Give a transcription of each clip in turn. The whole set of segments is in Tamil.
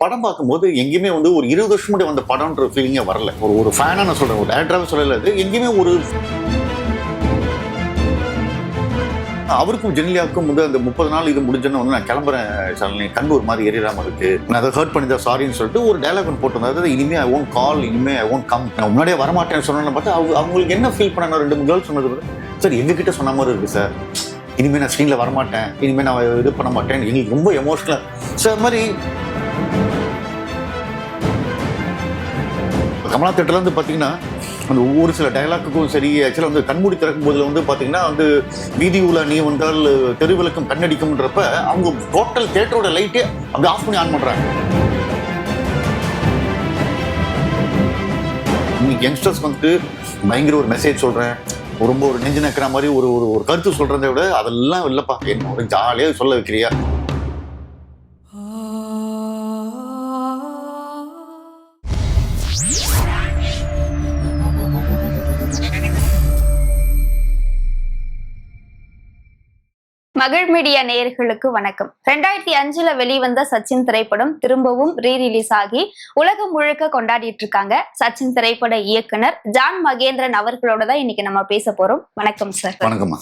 படம் பார்க்கும்போது எங்கேயுமே வந்து ஒரு இருபது வருஷம் முன்னாடி வந்த படம்ன்ற ஃபீலிங்கே வரல. ஒரு ஒரு ஃபேனாக நான் சொல்கிறேன் ஒரு டேரக்டராக சொல்லல. இது எங்கேயுமே ஒரு அவருக்கும் ஜெனிலியாவுக்கும் வந்து அந்த முப்பது நாள் இது முடிஞ்சோன்னு வந்து நான் கிளம்புறேன் சாலினி கண்டு ஒரு மாதிரி எரியறாம இருக்கு. நான் அதை ஹர்ட் பண்ணி தான் சாரின்னு சொல்லிட்டு ஒரு டைலாக் ஒன்று போட்டிருந்தாரு. அதாவது இனிமே ஐ ஒன்ட் கால் இனிமே ஐ ஒன்ட் கம் நான் முன்னாடியே வரமாட்டேன்னு சொன்னேன்னு பார்த்தா அவங்க அவங்களுக்கு என்ன ஃபீல் பண்ணாங்க? ரெண்டு மூணு கேர்ள்ஸ் சொன்னது சார் எங்ககிட்ட சொன்ன மாதிரி இருக்கு சார். இனிமே நான் ஸ்க்ரீனில் வரமாட்டேன். இனிமே நான் இது பண்ண மாட்டேன். எங்களுக்கு ரொம்ப எமோஷனல் சார் அது மாதிரி கமலா தேட்டர்ல பார்த்தீங்கன்னா அந்த ஒரு சில டயலாக்குக்கும் சரி ஆக்சுவலாக வந்து கண்மூடி திறக்கும் போதில் வந்து பார்த்தீங்கன்னா வந்து வீதி உலா நீ வந்தால் தெருவிளக்கம் கண்ணடிக்கும்ன்றப்ப அவங்க டோட்டல் தேட்டரோட லைட்டே அப்படி ஆஃப் பண்ணி ஆன் பண்ணுறாங்க இன்னைக்கு யங்ஸ்டர்ஸ் வந்துட்டு பயங்கர ஒரு மெசேஜ் சொல்கிறேன் ரொம்ப ஒரு நெஞ்சு நக்கிற மாதிரி ஒரு ஒரு ஒரு கருத்து சொல்கிறத விட அதெல்லாம் இல்லைப்பா. என்ன ஒரு ஜாலியாக சொல்ல வைக்கிறியா? மகிழ் மீடியா நேயர்களுக்கு வணக்கம். ரெண்டாயிரத்தி அஞ்சுல வெளிவந்த சச்சின் திரைப்படம் திரும்பவும் ரீ ரிலீஸ் ஆகி உலகம் முழுக்க கொண்டாடிட்டு இருக்காங்க சச்சின் திரைப்பட இயக்குனர் ஜான் மகேந்திரன் அவர்களோட தான் இன்னைக்கு நம்ம பேச போறோம். வணக்கம் சார். வணக்கம்மா.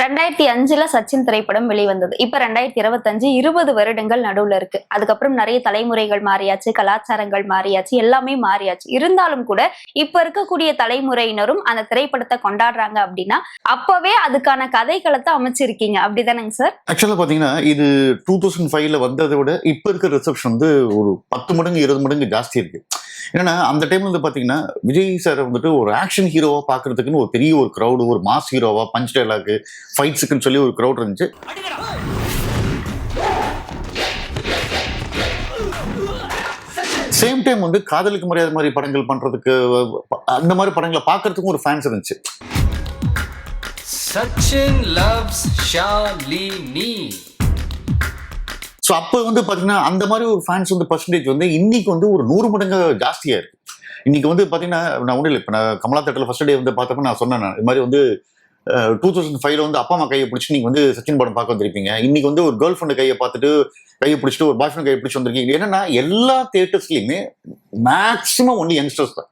ரெண்டாயிரத்தி அஞ்சுல சச்சின் திரைப்படம் வெளிவந்தது. இப்ப ரெண்டாயிரத்தி இருபத்தஞ்சு இருபது வருடங்கள் நடுவுல இருக்கு. அதுக்கப்புறம் நிறைய தலைமுறைகள் மாறியாச்சு கலாச்சாரங்கள் மாறியாச்சு எல்லாமே மாறியாச்சு. இருந்தாலும் கூட இப்ப இருக்கக்கூடிய தலைமுறையினரும் அந்த திரைப்படத்தை கொண்டாடுறாங்க அப்படின்னா அப்பவே அதுக்கான கதைக்களத்தை அமைச்சிருக்கீங்க. அப்படிதானங்க சார்? ஆக்சுவலா பாத்தீங்கன்னா இது டூ தௌசண்ட் ஃபைவ்ல வந்ததை விட இப்ப இருக்கிற ரிசப்ஷன் வந்து ஒரு பத்து மடங்கு இருபது மடங்கு ஜாஸ்தி இருக்கு. ஏன்னா அந்த டைம்ல வந்து பார்த்தீங்கன்னா விஜய் சார் வந்துட்டு ஒரு ஆக்ஷன் ஹீரோவா பார்க்கறதுக்குன்னு ஒரு பெரிய ஒரு க்ரௌடு ஒரு மாஸ் ஹீரோவா பஞ்ச் டைலாக் ஃபைட்ஸுக்குன்னு சொல்லி ஒரு க்ரௌட் இருந்துச்சு. சேம் டைம் வந்து காதலுக்கு மரியாதை மாதிரி படங்கள் பண்றதுக்கு அந்த மாதிரி படங்களை பார்க்கறதுக்கும் ஒரு ஃபேன்ஸ் இருந்துச்சு. சச்சின் லவ்ஸ் ஷாலினி ஸோ அப்போ வந்து பார்த்தீங்கன்னா அந்த மாதிரி ஒரு ஃபேன்ஸ் வந்து பர்சன்டேஜ் வந்து இன்னைக்கு வந்து ஒரு நூறு மடங்கு ஜாஸ்தியாக இருக்கு. இன்னைக்கு வந்து பார்த்தீங்கன்னா நான் ஒன்றும் இல்லை. இப்போ நான் கமலா தேட்டரில் ஃபர்ஸ்ட் டே வந்து பார்த்தப்ப நான் சொன்னேன் நான். இது மாதிரி வந்து டூ தௌசண்ட் ஃபைவ்ல வந்து அப்பா அம்மா கையை பிடிச்சி நீங்கள் வந்து சச்சின் படம் பார்க்க வந்திருப்பீங்க. இன்னைக்கு வந்து ஒரு கேர்ள் ஃப்ரெண்டு கையை பார்த்துட்டு கையை பிடிச்சிட்டு ஒரு பாய் ஃப்ரெண்ட் கையை பிடிச்சி வந்திருக்கீங்க. என்னன்னா எல்லா தேட்டர்ஸ்லையுமே மேக்ஸிமம் ஒன்று யங்ஸ்டர்ஸ் தான்.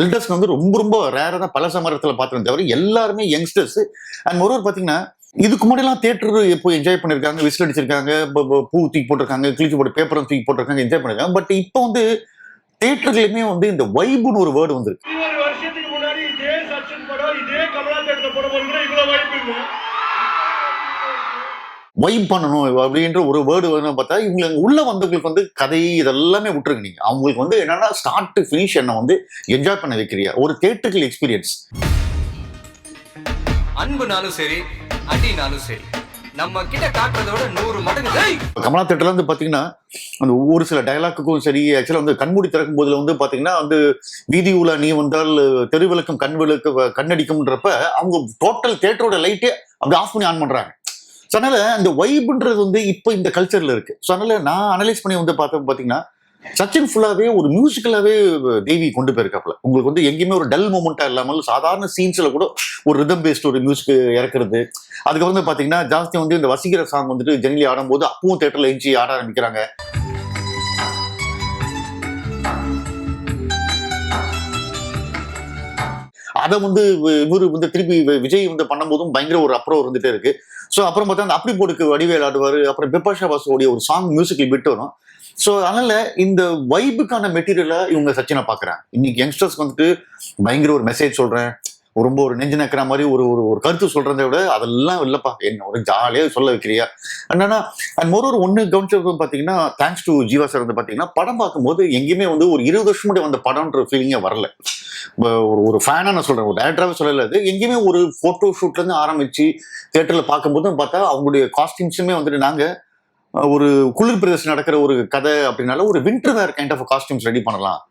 எல்டர்ஸ் வந்து ரொம்ப ரொம்ப ரேராக தான் பல சமரத்தில் பார்த்துருந்த தவிர எல்லாருமே யங்ஸ்டர்ஸ் அண்ட் ஒருவர் பார்த்தீங்கன்னா இதுக்கு முன்னாடிலாம் தேட்டர் இப்போ என்ஜாய் பண்ணிருக்காங்க விசில் அடிச்சிருக்காங்க ப- தூக்கி போட்டிருக்காங்க கிழிச்சு போட்டு பேப்பரும் தூக்கி போட்டிருக்காங்க என்ஜாய் பண்ணிருக்காங்க பட் இப்போ வந்து தேட்டர்களையுமே வந்து இந்த வைபுன்னு ஒரு வேர்டு வந்திருக்கு. வைப் பண்ணணும் அப்படின்ற ஒரு வேர்டு வந்து பார்த்தா இவங்க உள்ள வந்தவங்களுக்கு வந்து கதை இதெல்லாமே விட்டுருங்க நீங்க. அவங்களுக்கு வந்து என்னன்னா ஸ்டார்ட் டு ஃபினிஷ் என்ன வந்து என்ஜாய் பண்ண வைக்கிறியா? ஒரு தேட்டர்கள் எக்ஸ்பீரியன்ஸ் அன்புனாலும் சரி அடினாலும் சரி. நம்ம கிட்ட காட்டுறதோட நூறு மடங்கு கமலா தேட்டர்ல வந்து பாத்தீங்கன்னா அந்த ஒரு சில டயலாக்குக்கும் சரி ஆக்சுவலா வந்து கண்மூடி திறக்கும் போதுல வந்து பாத்தீங்கன்னா வந்து வீதி உலா நீ வந்தால் தெருவிளக்கம் கண் விளக்கு கண்ணடிக்கும்ன்றப்ப அவங்க டோட்டல் தேட்டரோட லைட்டே அப்படி ஆஃப் பண்ணி ஆன் பண்றாங்க. ஸோ அதனால அந்த வைப்ன்றது வந்து இப்போ இந்த கல்ச்சர்ல இருக்கு. ஸோ அதனால நான் அனலைஸ் பண்ணி வந்து பார்த்தப்ப பாத்தீங்கன்னா சச்சின் ஃபுல்லாவே ஒரு மியூசிக்கலாவே தேவி கொண்டு போயிருக்காப்புல. உங்களுக்கு வந்து எங்கேயுமே ஒரு டல் மூமெண்டா இல்லாமல் சாதாரண சீன்ஸ்ல கூட ஒரு ரிதம் பேஸ்ட் ஒரு மியூசிக் இறக்குறது. அதுக்கப்புறம் வந்து பாத்தீங்கன்னா ஜாஸ்தி வந்து இந்த வசீகர சாங் வந்துட்டு ஜெனிலி ஆடும்போது அப்பவும் தேட்டர்ல எஞ்சி ஆட ஆரம்பிக்கிறாங்க. அதை வந்து இவரு வந்து திருப்பி விஜய் வந்து பண்ணும்போதும் பயங்கர ஒரு அப்புறம் இருந்துட்டே இருக்கு. ஸோ அப்புறம் பார்த்தா அந்த அப்படி போட்டுக்கு வடிவேல் ஆடுவார். அப்புறம் பிபாஷா பாசுடைய ஒரு சாங் மியூசிக்கல் பிட் வரும். ஸோ அதனால இந்த வைபுக்கான மெட்டீரியலை இவங்க சச்சினை பார்க்குறாங்க. இன்னைக்கு யங்ஸ்டர்ஸ்க்கு வந்துட்டு பயங்கர ஒரு மெசேஜ் சொல்கிறேன் ரொம்ப ஒரு நெஞ்சு நக்கிற மாதிரி ஒரு ஒரு ஒரு கருத்து சொல்றதை விட அதெல்லாம் இல்லைப்பா. என்ன ஒரு ஜாலியாக சொல்ல வைக்கிறியா? என்னன்னா அண்ட் ஒரு ஒரு ஒன்று கவனிச்சது பார்த்தீங்கன்னா தேங்க்ஸ் டு ஜீவா சார் வந்து பார்த்தீங்கன்னா படம் பார்க்கும்போது எங்கேயுமே வந்து ஒரு இருபது வருஷம் முன்னாடி வந்த படம்ன்ற ஃபீலிங்கே வரல. ஒரு ஒரு ஃபேனாக நான் சொல்கிறேன் ஒரு டேரக்டராகவே சொல்லல அது. எங்கேயுமே ஒரு ஃபோட்டோ ஷூட்லேருந்து ஆரம்பித்து தேட்டரில் பார்க்கும்போது பார்த்தா அவங்களுடைய காஸ்டியூம்ஸுமே வந்துட்டு நாங்கள் ஒரு குளிர் பிரதேசம் நடக்கிற ஒரு கதை அப்படின்னால ஒரு winter wear kind of costumes ready பண்ணலாம்.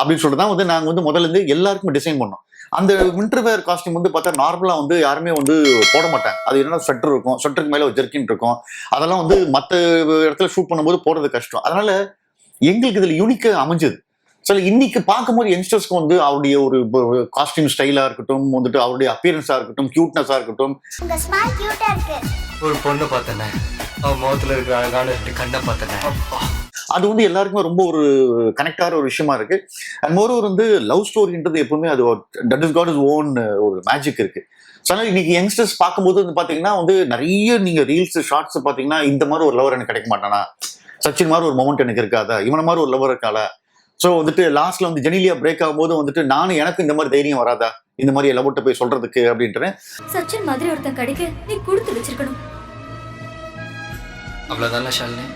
அப்படின்னு சொல்லிட்டு தான் வந்து நாங்கள் வந்து முதல்ல இருந்து எல்லாருக்குமே டிசைன் பண்ணோம். அந்த வின்டர் வேர் காஸ்டியூம் வந்து பார்த்தா நார்மலாக வந்து யாருமே வந்து போட மாட்டாங்க. அது என்னன்னா ஸ்வெட்டர் இருக்கும். ஸ்வெட்டருக்கு மேலே ஒரு ஜெர்கின் இருக்கும். அதெல்லாம் வந்து மற்ற இடத்துல ஷூட் பண்ணும்போது போடுறது கஷ்டம். அதனால எங்களுக்கு இதில் யூனிக்காக அமைஞ்சது. சில இன்னைக்கு பார்க்கும்போது யங்ஸ்டர்ஸ்க்கு வந்து அவருடைய ஒரு காஸ்டியூம் ஸ்டைலாக இருக்கட்டும் வந்துட்டு அவருடைய அப்பியரன்ஸாக இருக்கட்டும் கியூட்னஸாக இருக்கட்டும். உங்க ஸ்மைல் கியூட்டா இருக்கு. ஒரு பொண்ணை பார்த்தனே. அவன் முகத்துல இருக்கிற அழகான கண்ணை பார்த்தனே. அது வந்து எல்லாருக்குமே ரொம்ப ஒரு கனெக்ட் ஆகிற ஒரு விஷயமா இருக்கு. அண்ட் மோரோவர் வந்து லவ் ஸ்டோரின்றது எப்பவுமே அது that is God is own ஒரு மேஜிக் இருக்கு. அதனால இன்னைக்கு யங்ஸ்டர்ஸ் பார்க்கும்போது வந்து பாத்தீங்கன்னா வந்து நிறைய நீங்க ரீல்ஸ் ஷார்ட்ஸ் பாத்தீங்கன்னா இந்த மாதிரி ஒரு லவர் எனக்கு கிடைக்க மாட்டானா? சச்சின் மாதிரி ஒரு மொமெண்ட் எனக்கு இருக்காதா? இவன மாதிரி ஒரு லவர் இருக்காளா? ஸோ வந்துட்டு லாஸ்ட்ல வந்து ஜெனிலியா பிரேக் ஆகும்போது வந்துட்டு நானும் எனக்கு இந்த மாதிரி தைரியம் வராதா? இந்த மாதிரி லவ்ட்ட போய் சொல்றதுக்கு அப்படின்ட்டு சச்சின் மாதிரி ஒருத்தன் கிடைக்க நீ கொடுத்து வச்சிருக்கணும். அவ்வளவுதான் ஷாலினி?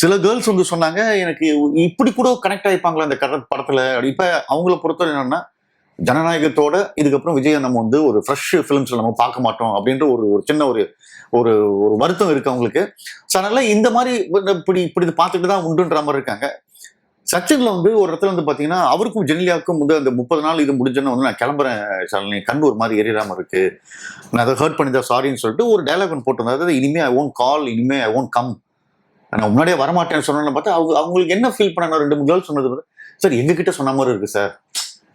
சில கேர்ள்ஸ் வந்து சொன்னாங்க எனக்கு இப்படி கூட கனெக்ட் ஆயிப்பாங்களா இந்த கர படத்துல? அப்படி இப்ப அவங்கள பொறுத்தவரை என்னன்னா ஜனநாயகத்தோட இதுக்கப்புறம் விஜயை நம்ம வந்து ஒரு ஃப்ரெஷ் ஃபிலிம்ஸ்ல நம்ம பார்க்க மாட்டோம் அப்படின்ற ஒரு ஒரு சின்ன ஒரு ஒரு ஒரு வருத்தம் இருக்கு அவங்களுக்கு. ஸோ அதனால இந்த மாதிரி இப்படி இப்படி இதை பார்த்துட்டு தான் உண்டுன்ற மாதிரி இருக்காங்க. சச்சின்ல வந்து ஒரு இடத்துல வந்து பாத்தீங்கன்னா அவருக்கும் ஜெனிலியாவுக்கும் வந்து அந்த முப்பது நாள் இது முடிஞ்சோன்னு வந்து நான் கிளம்புறேன் சாலினி கண் ஒரு மாதிரி எரியாம இருக்கு. நான் அதை ஹர்ட் பண்ணிதான் சாரின்னு சொல்லிட்டு ஒரு டைலாக் ஒன்று போட்டிருந்தேன் அதாவது இனிமே ஐ ஓன்ட் கால் இனிமே ஐ ஓன்ட் கம் நான் முன்னாடியே வரமாட்டேன்னு சொன்னேன்னு பார்த்தா அவங்க அவங்களுக்கு என்ன ஃபீல் பண்ணாங்க? ரெண்டு மூணு கேர்ள் சொன்னது சார் எங்ககிட்ட சொன்ன மாதிரி இருக்கு சார்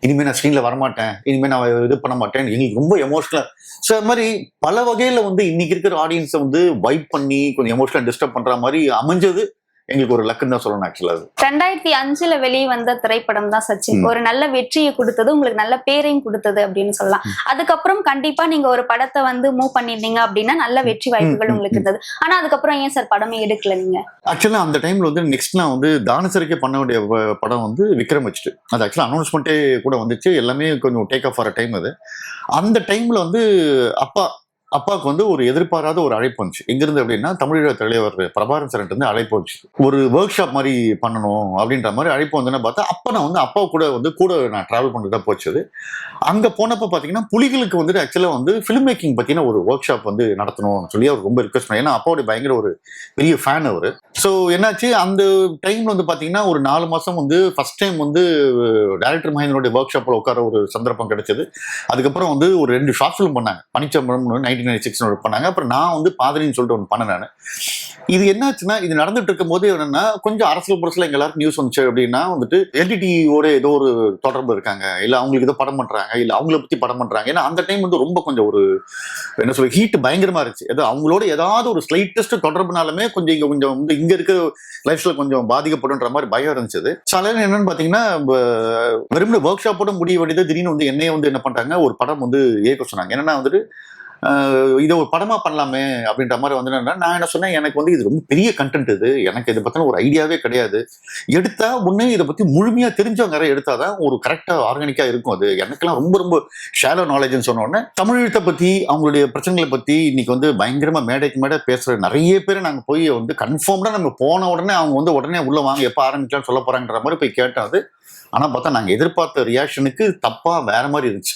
இனிமே நான் ஸ்க்ரீன்ல வரமாட்டேன். இனிமே நான் இது பண்ண மாட்டேன். எங்களுக்கு ரொம்ப எமோஷனலா ஸோ அது மாதிரி பல வகையில வந்து இன்னைக்கு இருக்கிற ஆடியன்ஸை வந்து வைப் பண்ணி கொஞ்சம் எமோஷனலா டிஸ்டர்ப் பண்ற மாதிரி அமைஞ்சது. எங்களுக்கு ஒரு லக்குன்னு தான் சொல்லணும் ஆக்சுவலா அது. ரெண்டாயிரத்தி அஞ்சுல வெளியே வந்த திரைப்படம் தான் சச்சின். ஒரு நல்ல வெற்றியை கொடுத்தது உங்களுக்கு நல்ல பேரையும் கொடுத்தது அப்படின்னு சொல்லலாம். அதுக்கப்புறம் கண்டிப்பா நீங்க ஒரு படத்தை வந்து மூவ் பண்ணிருந்தீங்க அப்படின்னா நல்ல வெற்றி வாய்ப்புகள் உங்களுக்கு. இருந்தது. ஆனா அதுக்கப்புறம் ஏன் சார் படமே எடுக்கல நீங்க? ஆக்சுவலா அந்த டைம்ல வந்து நெக்ஸ்ட் நான் வந்து தானசரிக்கே பண்ண வேண்டிய படம் வந்து விக்ரம் வச்சுட்டு. அது ஆக்சுவலா அனௌன்ஸ்மெண்ட்டே கூட வந்துச்சு. எல்லாமே கொஞ்சம் டேக் ஆஃப் ஆகிற டைம் அது. அந்த டைம்ல வந்து அப்பா அப்பாவுக்கு வந்து ஒரு எதிர்பாராத ஒரு அழைப்பு வந்துச்சு. எங்கிருந்து அப்படின்னா தமிழக தலைவர் பிரபாகரன் சார் இருந்து அழைப்பு வந்துச்சு. ஒரு ஒர்க் ஷாப் மாதிரி பண்ணணும் அப்படின்ற மாதிரி அழைப்பு வந்துன்னு பார்த்தா அப்போ நான் வந்து அப்பா கூட வந்து கூட நான் ட்ராவல் பண்ணிட்டு தான் போச்சது அங்கே போனப்போ பார்த்தீங்கன்னா புலிகளுக்கு வந்துட்டு ஆக்சுவலாக வந்து ஃபிலிம் மேக்கிங் பார்த்தீங்கன்னா ஒரு ஒர்க் ஷாப் வந்து நடத்தணும்னு சொல்லி அவர் ரொம்ப ரிக்வஸ்ட் பண்ணி ஏன்னா அப்பாவுடைய பயங்கர ஒரு பெரிய ஃபேன் அவர். ஸோ என்னாச்சு? அந்த டைம்ல வந்து பார்த்தீங்கன்னா ஒரு நாலு மாதம் வந்து ஃபர்ஸ்ட் டைம் வந்து டைரக்டர் மகேந்திரனுடைய ஒர்க் ஷாப்பில் உட்கார ஒரு சந்தர்ப்பம் கிடைச்சது. அதுக்கப்புறம் வந்து ஒரு ரெண்டு ஷார்ட் ஃபிலிம் பண்ணாங்க. பனிச்சம்பரம் நைன்டீன் நைன்டி சிக்ஸ் பண்ணாங்க. அப்புறம் நான் வந்து பாதிரின்னு சொல்லிட்டு ஒன்று பண்ணேன் நான். இது என்னாச்சுன்னா இது நடந்துட்டு இருக்கும்போது என்னன்னா கொஞ்சம் அரசியல் புரசில் எங்க எல்லாருக்கும் நியூஸ் வந்துச்சு அப்படின்னா வந்துட்டு எல்டிடியோட ஏதோ ஒரு தொடர்பு இருக்காங்க. இல்லை அவங்களுக்கு ஏதோ படம் பண்றாங்க. இல்லை அவங்கள பத்தி படம் பண்றாங்க. ஏன்னா அந்த டைம் வந்து ரொம்ப கொஞ்சம் ஒரு என்ன சொல்ல ஹீட் பயங்கரமா இருந்துச்சு. ஏதோ அவங்களோட ஏதாவது ஒரு ஸ்லைட்டஸ்ட் தொடர்புனாலுமே கொஞ்சம் இங்க கொஞ்சம் வந்து இங்க இருக்க லைஃப்ல கொஞ்சம் பாதிக்கப்படுன்ற மாதிரி பயம் இருந்துச்சு. சில என்னன்னு பாத்தீங்கன்னா வெறும் ஒர்க் ஷாப்போட முடிய வேண்டியது திடீர்னு வந்து என்னைய வந்து என்ன பண்றாங்க ஒரு படம் வந்து இயக்க சொன்னாங்க. என்னன்னா வந்துட்டு இதை ஒரு படமா பண்ணலாமே அப்படின்ற மாதிரி வந்து நான் என்ன சொன்னேன் எனக்கு வந்து இது ரொம்ப பெரிய கண்டென்ட் இது. எனக்கு இதை பத்தின ஒரு ஐடியாவே கிடையாது. எடுத்தா ஒண்ணு இதை பத்தி முழுமையா தெரிஞ்சவங்க யாராவது எடுத்தாதான் ஒரு கரெக்டா ஆர்கானிக்கா இருக்கும் அது. எனக்கெல்லாம் ரொம்ப ரொம்ப ஷேலோ நாலேஜ்னு சொன்ன உடனே தமிழீழத்தை பத்தி அவங்களுடைய பிரச்சனைகளை பத்தி இன்னைக்கு வந்து பயங்கரமா மேடைக்கு மேடை பேசுற நிறைய பேர் நாங்க போய் வந்து கன்ஃபார்ம்டா நம்ம போன உடனே அவங்க வந்து உடனே உள்ள வாங்க எப்ப ஆரம்பிக்கலாம்னு சொல்ல போறாங்கன்ற மாதிரி போய் கேட்டாது ஆனா பார்த்தா நாங்க எதிர்பார்த்த ரியாக்ஷனுக்கு தப்பா வேற மாதிரி இருந்துச்சு.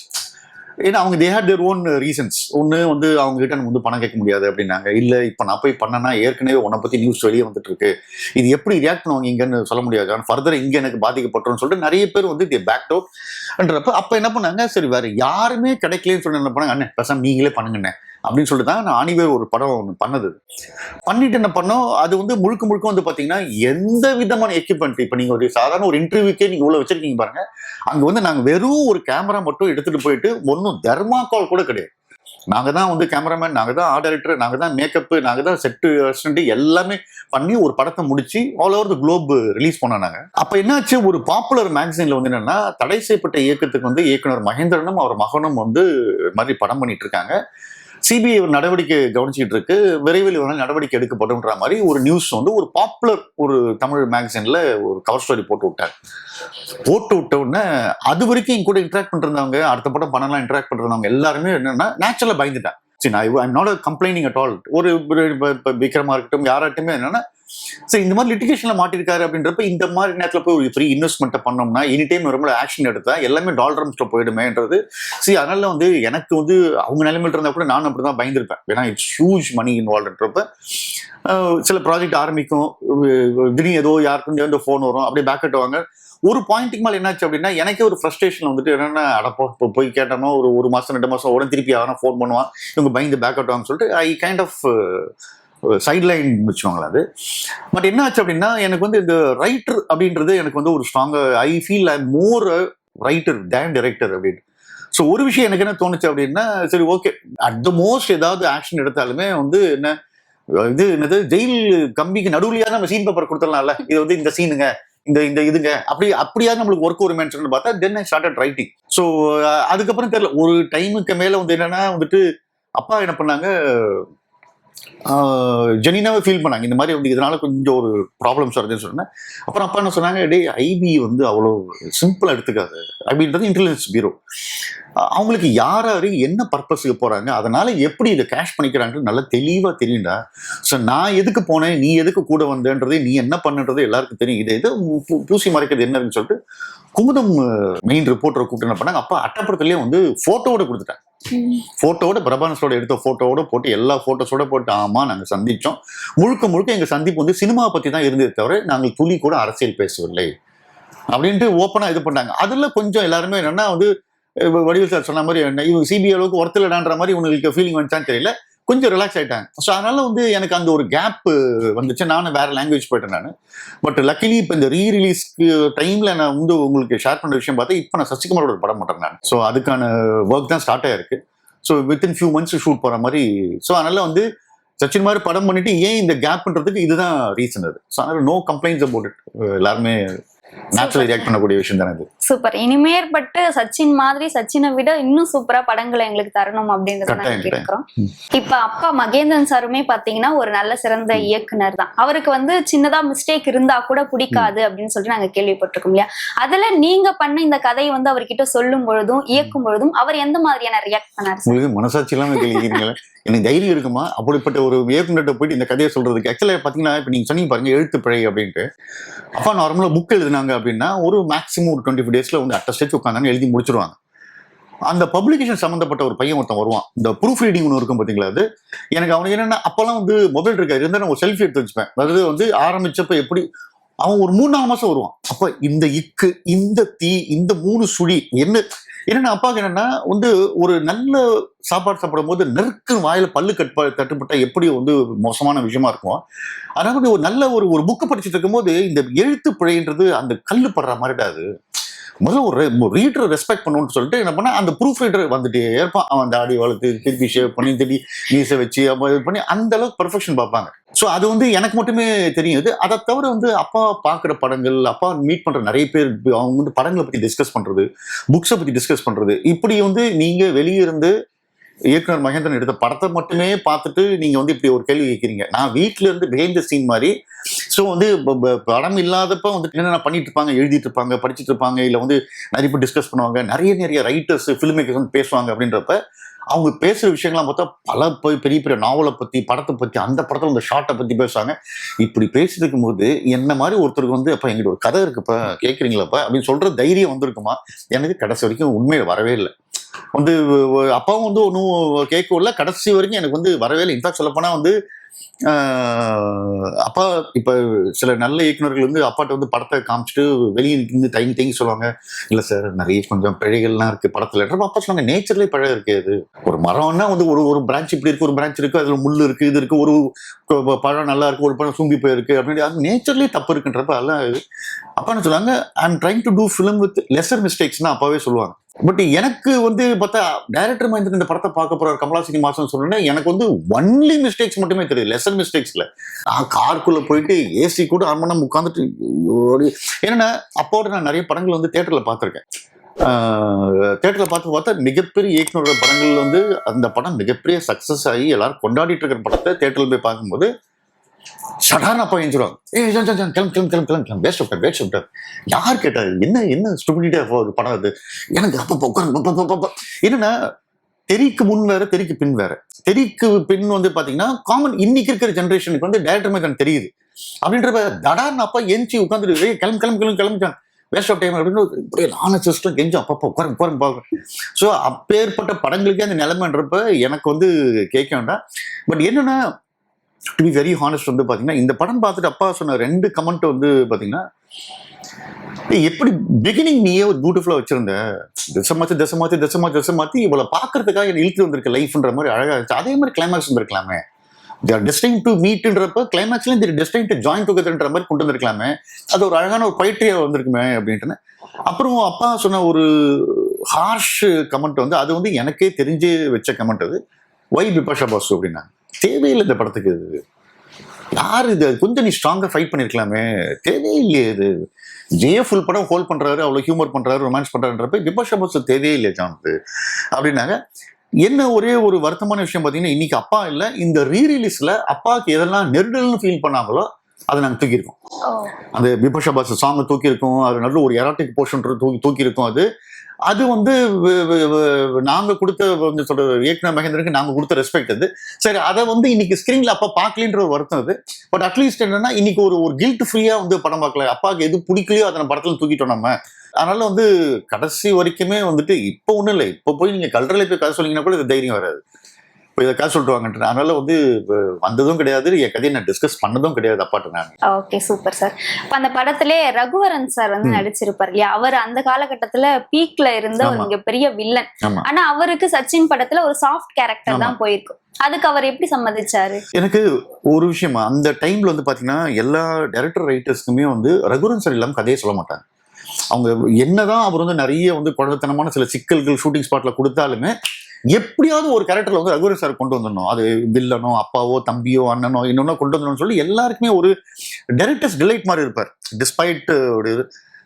ஏன்னா அவங்க they had their own reasons ஒன்று வந்து அவங்க கிட்ட நம்ம வந்து பணம் கேட்க முடியாது அப்படின்னாங்க. இல்லை இப்போ நான் போய் பண்ணனா ஏற்கனவே உன்னை பற்றி நியூஸ் வெளியே வந்துட்டு இருக்கு இது எப்படி ரியாக்ட் பண்ணுவாங்க இங்கன்னு சொல்ல முடியாது. ஆனால் ஃபர்தர் இங்கே எனக்கு பாதிக்கப்பட்டோம்னு சொல்லிட்டு நிறைய பேர் வந்து தே பேக் அவுட்ன்றப்ப அப்போ என்ன பண்ணாங்க? சரி வேற யாருமே கிடைக்கலன்னு சொல்லி என்ன பண்ணாங்க? அண்ணன் பேசாம நீங்களே பண்ணுங்கண்ணே. அப்படின்னு சொல்லிட்டு தான் நான் ஆணிவேர் ஒரு படம் ஒன்று பண்ணது. பண்ணிட்டு என்ன பண்ணோம்? அது வந்து முழுக்க முழுக்க வந்து பார்த்தீங்கன்னா எந்த விதமான எக்யூப்மெண்ட் இப்போ நீங்கள் ஒரு சாதாரண ஒரு இன்டர்வியூக்கே நீங்கள் உள்ள வச்சிருக்கீங்க பாருங்க. அங்கே வந்து நாங்கள் வெறும் ஒரு கேமரா மட்டும் எடுத்துட்டு போயிட்டு ஒன்றும் தெர்மாக்கால் கூட கிடையாது. நாங்கள் தான் வந்து கேமராமேன் நாங்கள் தான் ஆர்ட் டைரக்டர் நாங்கள் தான் மேக்கப்பு நாங்கள் தான் செட்டு அசிஸ்டன்ட் எல்லாமே பண்ணி ஒரு படத்தை முடிச்சு all over the globe release பண்ணோம் நாங்கள் அப்போ என்னாச்சு? ஒரு பாப்புலர் மேகசின்ல வந்து என்னென்னா தடை செய்யப்பட்ட இயக்கத்துக்கு வந்து இயக்குனர் மகேந்திரனும் அவர் மகனும் வந்து மாதிரி படம் பண்ணிட்டு இருக்காங்க. சிபிஐ ஒரு நடவடிக்கை கவனிச்சிட்டு இருக்கு. விரைவில் இவங்க நடவடிக்கை எடுக்கப்படும்ன்ற மாதிரி ஒரு நியூஸ் வந்து ஒரு பாப்புலர் ஒரு தமிழ் மேகசின்ல ஒரு கவர் ஸ்டோரி போட்டு விட்டார். போட்டு விட்ட உடனே அது வரைக்கும் என் கூட இன்ட்ராக்ட் பண்ணிருந்தவங்க அடுத்த படம் பண்ணலாம் இன்ட்ராக்ட் பண்ணிருந்தவங்க எல்லாருமே என்னன்னா நேச்சுரலா பயந்துட்டேன் சரி நான் I not complaining at all ஒரு விக்ரமா இருக்கட்டும் யாராட்டுமே என்னன்னா ஸோ இந்த மாதிரி லிட்டிகேஷன்ல மாட்டிருக்காரு அப்படின்றப்ப இந்த மாதிரி நேரத்தில் போய் ஒரு ஃப்ரீ இன்வெஸ்ட்மெண்ட் பண்ணோம்னா எனி டைம் ரொம்ப ஆக்ஷன் எடுத்தா எல்லாமே டாலரம்ஸ்ல போயிடுமேன்றது. சரி அதனால வந்து எனக்கு வந்து அவங்க நிலைமையில் இருந்தா கூட நான் அப்படிதான் பயந்துருப்பேன். ஏன்னா இட்ஸ் ஹியூஜ் மணி இன்வால்வ்ன்றப்ப சில ப்ராஜெக்ட் ஆரம்பிக்கும். திடீர்னு ஏதோ யாருக்கும் வந்து ஃபோன் வரும். அப்படியே பேக் கட்டுவாங்க ஒரு பாயிண்ட்டுக்கு மேலே என்னாச்சு அப்படின்னா எனக்கே ஒரு ஃப்ரஸ்ட்ரேஷன் வந்துட்டு என்னென்ன அடப்போ இப்போ போய் கேட்டோம்னா ஒரு ஒரு மாசம் ரெண்டு மாசம் உடனே திருப்பி அவனா ஃபோன் பண்ணுவான். இவங்க பயந்து பேக் அவுட் சொல்லிட்டு I kind of sideline வச்சுக்கோங்களேன் அது. பட் என்ன ஆச்சு அப்படின்னா எனக்கு வந்து இந்த ரைட்டர் அப்படின்றது எனக்கு வந்து ஒரு strong I feel I more writer than director அப்படின்னு. ஸோ ஒரு விஷயம் எனக்கு என்ன தோணுச்சு அப்படின்னா சரி ஓகே அட் த மோஸ்ட் ஏதாவது ஆக்ஷன் எடுத்தாலுமே வந்து என்ன இது என்னது ஜெயில் கம்பிக்கு நடுவுலயா நம்ம சீன் பேப்பர் கொடுத்துடலாம்ல. இது வந்து இந்த சீனுங்க இந்த இந்த இதுங்க அப்படி அப்படியா நம்மளுக்கு ஒர்க் ஒரு மென்ஷன் பார்த்தா then I started writing so அதுக்கப்புறம் தெரியல ஒரு டைமுக்கு மேலே வந்து என்னன்னா வந்துட்டு அப்பா என்ன பண்ணாங்க ஜெனினாவே ஃபீல் பண்ணாங்க. இந்த மாதிரி வந்து இதனால கொஞ்சம் ஒரு ப்ராப்ளம்ஸ் வருதுன்னு சொன்னேன். அப்புறம் அப்பா என்ன சொன்னாங்க டேய் ஐபி வந்து அவ்வளோ சிம்பிளாக எடுத்துக்காது. ஐபின்றது இன்டெலிஜென்ஸ் பீரோ அவங்களுக்கு யார் யாரு என்ன பர்பஸுக்கு போகிறாங்க அதனால எப்படி இதை கேஷ் பண்ணிக்கிறாங்கன்னு நல்லா தெளிவாக தெரியும்டா. ஸோ நான் எதுக்கு போனேன் நீ எதுக்கு கூட வந்தேன்றது நீ என்ன பண்ணுன்றது எல்லாருக்கும் தெரியும். இதை எது பூ- பூசி மறைக்கிறது என்னன்னு சொல்லிட்டு குமுதம் மெயின் ரிப்போர்ட்டரை கூப்பிட்டு என்ன பண்ணாங்க அப்பா அட்டப்படத்துலேயே வந்து ஃபோட்டோவோட கொடுத்துட்டாங்க. போட்டோட பிரபானஸோட எடுத்த போட்டோவோட போட்டு எல்லா போட்டோஸோட போட்டு ஆமா நாங்க சந்திச்சோம். முழுக்க முழுக்க எங்க சந்திப்பு வந்து சினிமா பத்தி தான் இருந்ததே தவிர நாங்கள் துளி கூட அரசியல் பேசவில்லை அப்படின்ட்டு ஓப்பனா இது பண்ணாங்க. அதுல கொஞ்சம் எல்லாருமே என்னன்னா வந்து வடிவில் சார் சொன்ன மாதிரி என்ன, இவங்க சிபிஐ அளவுக்கு ஒருத்தலடான்ற மாதிரி உங்களுக்கு ஃபீலிங் வந்துச்சான்னு தெரியல. கொஞ்சம் ரிலாக்ஸ் ஆயிட்டாங்க. ஸோ அதனால வந்து எனக்கு அந்த ஒரு கேப் வந்துச்சு. நானும் வேற லாங்குவேஜ் போயிட்டேன் நான். பட் லக்கிலி இப்போ இந்த ரீ ரிலீஸ்க்கு டைம்ல நான் வந்து உங்களுக்கு ஷேர் பண்ண விஷயம் பார்த்தா இப்போ நான் சசிகுமாரோட ஒரு படம் பண்ணுறேன் நான். ஸோ அதுக்கான ஒர்க் தான் ஸ்டார்ட் ஆயிருக்கு. So within few months shoot போற மாதிரி. ஸோ அதனால வந்து சச்சின் மாதிரி படம் பண்ணிட்டு ஏன் இந்த கேப்ன்றதுக்கு இதுதான் ரீசன் அது. ஸோ அதனால நோ கம்ப்ளைண்ட்ஸ் அபவுட் இட் எல்லாருமே நேச்சுரலி ரியாக்ட் பண்ணக்கூடிய விஷயம் தானே இது? சூப்பர் இனிமேற்பட்டு சச்சின் மாதிரி சச்சினை விட இன்னும் சூப்பரா படங்களை எங்களுக்கு தரணும் அப்படின்றத கேட்கிறோம். இப்ப அப்பா மகேந்திரன் சாருமே பாத்தீங்கன்னா ஒரு நல்ல சிறந்த இயக்குனர் தான். அவருக்கு வந்து சின்னதா மிஸ்டேக் இருந்தா கூட பிடிக்காது அப்படின்னு சொல்லிட்டு நாங்க கேள்விப்பட்டிருக்கோம் இல்லையா? அதுல நீங்க பண்ண இந்த கதையை வந்து அவர்கிட்ட சொல்லும் பொழுதும் இயக்கும் பொழுதும் அவர் எந்த மாதிரியான ரியாக்ட் பண்ணாரு? உங்களுக்கு மனசாட்சி இல்லாம கேள்விக்கிறீங்களே எனக்கு தைரியம் இருக்குமா? அப்படிப்பட்ட ஒரு இயக்குனர்கிட்ட போயிட்டு இந்த கதையை சொல்றதுக்கு. ஆக்சுவலாக பார்த்தீங்கன்னா இப்போ நீங்க சொன்னீங்க பாருங்க எழுத்து பிழை அப்படின்ட்டு. அப்பா நார்மலாக புக் எழுதுனாங்க அப்படின்னா ஒரு மேக்ஸிமம் ஒரு டுவெண்ட்டி ஃபைவ் டேஸ்ல வந்து அட்ட ஸ்டேஜ் உட்காந்தாங்க எழுதி முடிச்சிருவாங்க. அந்த பப்ளிகேஷன் சம்மந்தப்பட்ட ஒரு பையன் ஒருத்தன் வருவான். இந்த ப்ரூஃப் ரீடிங் ஒன்று இருக்கும் பார்த்தீங்களா அது? எனக்கு அவனுக்கு என்னன்னா அப்போல்லாம் வந்து மொபைல் இருக்காது. இருந்தால் நான் ஒரு செல்ஃபி எடுத்து வச்சுப்பேன். அதாவது வந்து ஆரம்பிச்சப்ப எப்படி அவன் ஒரு மூணு நாலு மாசம் வருவான். அப்ப இந்த இக்கு இந்த தீ இந்த மூணு சுழி என்ன என்னன்னா அப்பாவுக்கு என்னன்னா வந்து ஒரு நல்ல சாப்பாடு சாப்பிடும் போது நெருக்கு வாயில பல்லு கட்ப தட்டுப்பட்டா எப்படி வந்து மோசமான விஷயமா இருக்கும் அதனால வந்து ஒரு நல்ல ஒரு ஒரு புக்கை படிச்சுட்டு இருக்கும்போது இந்த எழுத்து பிழைன்றது அந்த கல்லு படுற மாதிரிடா அது. முதல்ல ஒரு ரீடரை ரெஸ்பெக்ட் பண்ணணும்னு சொல்லிட்டு என்ன பண்ண அந்த ப்ரூஃப் ரீடர் வந்துட்டே இருப்பான். அவன் தாடி வளர்த்து திருப்பி ஷேவ் பண்ணி திருப்பி நியூஸை வச்சு அப்போ இது பண்ணி அந்த அளவுக்கு பெர்ஃபெக்ஷன் பார்ப்பாங்க. ஸோ அது வந்து எனக்கு மட்டுமே தெரியுது. அதை தவிர வந்து அப்பா பார்க்குற படங்கள் அப்பா மீட் பண்ணுற நிறைய பேர் அவங்க வந்து படங்களை பற்றி டிஸ்கஸ் பண்ணுறது புக்ஸை பற்றி டிஸ்கஸ் பண்ணுறது இப்படி வந்து நீங்கள் வெளியே இருந்து இயக்குனர் மகேந்திரன் எடுத்த படத்தை மட்டுமே பார்த்துட்டு நீங்க வந்து இப்படி ஒரு கேள்வி கேட்குறீங்க. நான் வீட்ல இருந்து பிஹைண்ட் த சீன் மாதிரி ஸோ வந்து ப- படம் இல்லாதப்ப வந்து என்னென்ன பண்ணிட்டு இருப்பாங்க எழுதிட்டு இருப்பாங்க படிச்சுட்டு இருப்பாங்க இல்லை வந்து நிறைய பேர் டிஸ்கஸ் பண்ணுவாங்க நிறைய நிறைய ரைட்டர்ஸ் ஃபிலிம் மேக்கர்ஸ் வந்து பேசுவாங்க அப்படின்றப்ப அவங்க பேசுற விஷயங்கள்லாம் பார்த்தா பல பெரிய பெரிய நாவலை பத்தி படத்தை பத்தி அந்த படத்துல இந்த ஷார்ட்டை பத்தி பேசுவாங்க. இப்படி பேசிட்டு இருக்கும்போது என்ன மாதிரி ஒருத்தருக்கு வந்து அப்ப எங்கிட்ட ஒரு கதை இருக்குப்பா கேட்குறீங்களாப்பா? அப்படின்னு சொல்ற தைரியம் வந்திருக்குமா? எனக்கு கடைசி வரைக்கும் உண்மையில வரவே இல்லை. வந்து அப்பாவும் வந்து ஒன்றும் கேட்கல கடைசி வரைக்கும் எனக்கு வந்து வரவே இல்லை. இன்ஃபேக்ட் சொல்லப்போனால் வந்து அப்பா இப்போ சில நல்ல இயக்குனர்கள் வந்து அப்பாட்ட வந்து படத்தை காமிச்சிட்டு வெளியே இருந்து தயங்கி தயங்கி சொல்லுவாங்க. இல்லை சார் நிறைய கொஞ்சம் பிழைகள்லாம் இருக்கு படத்துல. அப்பா சொன்னாங்க நேச்சர்லேயே பிழை இருக்கு அது. ஒரு மரம்னா வந்து ஒரு ஒரு பிரான்ச் இப்படி இருக்குது ஒரு பிரான்ச் இருக்குது அதில் முள் இருக்குது இது இருக்குது ஒரு பழம் நல்லா இருக்குது ஒரு பழம் சூம்பி போயிருக்கு. அப்படின்னு அது நேச்சர்லேயே தப்பு இருக்குன்றப்ப அதெல்லாம் அப்பான்னு சொல்லுவாங்க I am trying to do film with lesser மிஸ்டேக்ஸ்னா அப்பாவே சொல்லுவாங்க. பட் எனக்கு வந்து பார்த்தா டைரக்டர் மைண்ட் இந்த படத்தை பார்க்க போறாரு கமலா மாசம் சொன்னேன் எனக்கு வந்து ஒன்லி மிஸ்டேக்ஸ் மட்டுமே தெரியுது. லெசன் மிஸ்டேக்ஸ்ல நான் கார்க்குள்ள போயிட்டு ஏசி கூட ஆன் பண்ண உட்காந்துட்டு என்னன்னா அப்போட நான் நிறைய படங்கள் வந்து தேட்டர்ல பார்த்துருக்கேன். தேட்டரில் பார்த்து பார்த்தா மிகப்பெரிய இயக்குனரோட படங்கள் வந்து அந்த படம் மிகப்பெரிய சக்ஸஸ் ஆகி எல்லாரும் கொண்டாடிட்டு இருக்கிற படத்தை தேட்டரில் போய் பார்க்கும்போது சடார்னு அப்பா எழுந்துருவாங்க ஏ ஜான் ஜான் ஜான் கிளம்பு கிளம்பு கிளம்பு கிளம்பு கிளம்பு வேஸ்ட் வேஸ்ட் விட்டார் யார் கேட்டாரு என்ன என்ன ஸ்டூபிலிட்டா ஒரு படம் அது? எனக்கு அப்பப்போ உட்காந்து என்னன்னா தெறிக்கு முன் வேற தெறிக்கு பின் வேற. தெறிக்கு பின் வந்து பாத்தீங்கன்னா காமன் இன்னைக்கு இருக்கிற ஜென்ரேஷனுக்கு வந்து டேரக்டர் மேக்கன் தெரியுது. அப்படின்றப்ப தடார்னு அப்பா எஞ்சி உட்காந்துட்டு "ஏய், கிளம்பு கிளம்பு கிளம்பு கிளம்பிச்சான் வேஸ்ட் ஆஃப் டைம் அப்படின்னு இப்படியே நான சிஸ்டம் கெஞ்சும். அப்பப்போ உட்காருங்க உட்காருங்க பார்க்குறேன் ஸோ அப்பேற்பட்ட படங்களுக்கே அந்த நிலைமைன்றப்ப எனக்கு வந்து கேட்க வேண்டாம். பட் என்னன்னா டு பி வெரி ஹானஸ்ட் வந்து பாத்தீங்கன்னா இந்த படம் பார்த்துட்டு அப்பா சொன்ன ரெண்டு கமெண்ட் வந்து பாத்தீங்கன்னா எப்படி பிகினிங் நீயே ஒரு பியூட்டிஃபுல்லாக வச்சிருந்த? திசை மாற்றி திசை மாற்றி திசை மாற்றி திசை மாற்றி இவ்வளவு பார்க்கறதுக்காக என்ன இழுத்து வந்திருக்க லைஃப்ன்ற மாதிரி அழகா இருந்துச்சு. அதே மாதிரி கிளைமேக்ஸ் வந்திருக்கலாமே. தேர் டெஸ்டைன் டு மீட்ன்றப்ப கிளைமேக்ஸ்லேயும் இந்த டெஸ்டைன் டு ஜாயின் டுகெதர்ன்ற மாதிரி கொண்டு வந்திருக்கலாமே. அது ஒரு அழகான ஒரு பயிற்சியா வந்திருக்குமே அப்படின்ட்டு அப்புறம் அப்பா சொன்ன ஒரு ஹார்ஷ் கமெண்ட் வந்து அது வந்து எனக்கே தெரிஞ்சே வச்ச கமெண்ட் அது. ஒய் பிபாஷா பாசு அப்படின்னா தேவையில்லை இந்த படத்துக்கு. இது யார் இது? கொஞ்சம் நீ ஸ்ட்ராங்கா ஃபைட் பண்ணிருக்கலாமே. தேவையில்லையே இது. ஜெய ஃபுல் படம் ஹோல்ட் பண்றாரு அவ்வளவு ஹியூமர் பண்றாரு ரொமான்ஸ் பண்றாருன்றப்ப பிபாஷா தேவையே இல்லையே ஜானுக்கு அப்படின்னாங்க. என்ன ஒரே ஒரு வருத்தமான விஷயம் பார்த்தீங்கன்னா இன்னைக்கு அப்பா இல்லை இந்த ரீ ரிலீஸ்ல அப்பாவுக்கு எதெல்லாம் நெருடல்னு ஃபீல் பண்ணாங்களோ அதை நாங்கள் தூக்கியிருக்கோம். அந்த பிபாஷா பாஸ் சாங்கை தூக்கியிருக்கோம் அது நல்ல ஒரு எராட்டிக் போர்ஷன் தூக்கி தூக்கியிருக்கோம் அது. அது வந்து நாங்கள் நாங்க கொடுத்த வந்து சொல்ற இயக்குனர் மகேந்திரனுக்கு நாங்க கொடுத்த ரெஸ்பெக்ட் அது. சரி அதை வந்து இன்னைக்கு ஸ்கிரீன்ல அப்போ பார்க்கலன்ற ஒரு வருத்தம் அது. பட் அட்லீஸ்ட் என்னன்னா இன்னைக்கு ஒரு ஒரு கில்ட் ஃப்ரீயா வந்து படம் பார்க்கல. அப்பாவுக்கு எது பிடிக்கலையோ அதை நம்ம படத்துல தூக்கிட்டோம் நம்ம. அதனால வந்து கடைசி வரைக்குமே வந்துட்டு இப்போ ஒண்ணும் இல்லை. இப்போ போய் நீங்க கல்றலை போய் கதை சொன்னீங்கன்னா கூட இது தைரியம் வராது. இப்போ இதை கதை சொல்லிட்டு அதனால வந்து வந்ததும் கிடையாது என் கதையை நான் டிஸ்கஸ் பண்ணதும் கிடையாது அப்பாட்ட நான். ஓகே சூப்பர் சார் இப்ப அந்த படத்திலே ரகுவரன் சார் வந்து. நடிச்சிருப்பார் இல்லையா? அவர் அந்த காலகட்டத்துல பீக்ல இருந்த ஒரு. மிகப்பெரிய வில்லன் ஆனா அவருக்கு சச்சின் படத்துல ஒரு சாஃப்ட் கேரக்டர். தான் போயிருக்கும் அதுக்கு அவர் எப்படி சம்மதிச்சாரு? எனக்கு ஒரு விஷயமா அந்த டைம்ல வந்து பாத்தீங்கன்னா எல்லா டைரக்டர் ரைட்டர்ஸ்க்குமே வந்து ரகுரன் சார் இல்லாம கதையை சொல்ல மாட்டாங்க. அவங்க என்னதான் அவர் வந்து நிறைய வந்து குழந்தைத்தனமான சில சிக்கல்கள் ஷூட்டிங் ஸ்பாட்ல கொடுத்தாலுமே எப்படியாவது ஒரு கேரக்டர்ல வந்து ரகுவரன் சார் கொண்டு வந்துடணும். அது வில்லனோ அப்பாவோ தம்பியோ அண்ணனோ இன்னொன்னோ கொண்டு வந்துடணும்னு சொல்லி எல்லாருக்குமே ஒரு டைரக்டர்ஸ் டிலைட் மாதிரி இருப்பார். டிஸ்பைட் இது.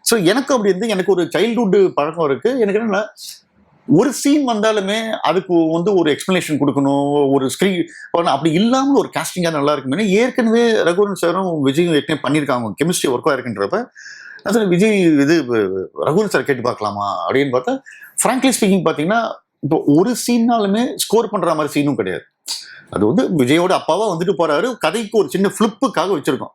ஸோ எனக்கு அப்படி இருந்து எனக்கு ஒரு சைல்டுஹுட் பழக்கம் இருக்கு. எனக்கு என்ன ஒரு சீன் வந்தாலுமே அதுக்கு வந்து ஒரு எக்ஸ்பிளனேஷன் கொடுக்கணும். ஒரு ஸ்க்ரீன் அப்படி இல்லாமல் ஒரு காஸ்டிங்காக நல்லா இருக்கும் ஏற்கனவே ரகுவரன் சாரும் விஜயும் ஏற்கனவே பண்ணியிருக்காங்க. கெமிஸ்ட்ரி ஒர்க்காக இருக்குன்றப்ப அதில் விஜய் இது ரகுவரன் சார் கேட்டு பார்க்கலாமா? அப்படின்னு பார்த்தா ஃப்ராங்க்லி ஸ்பீக்கிங் பார்த்தீங்கன்னா இப்போ ஒரு சீன்னாலுமே ஸ்கோர் பண்ற மாதிரி சீனும் கிடையாது. அது வந்து விஜயோட அப்பாவா வந்துட்டு போறாரு. கதைக்கு ஒரு சின்ன ஃபிளிப்புக்காக வச்சிருக்கோம்.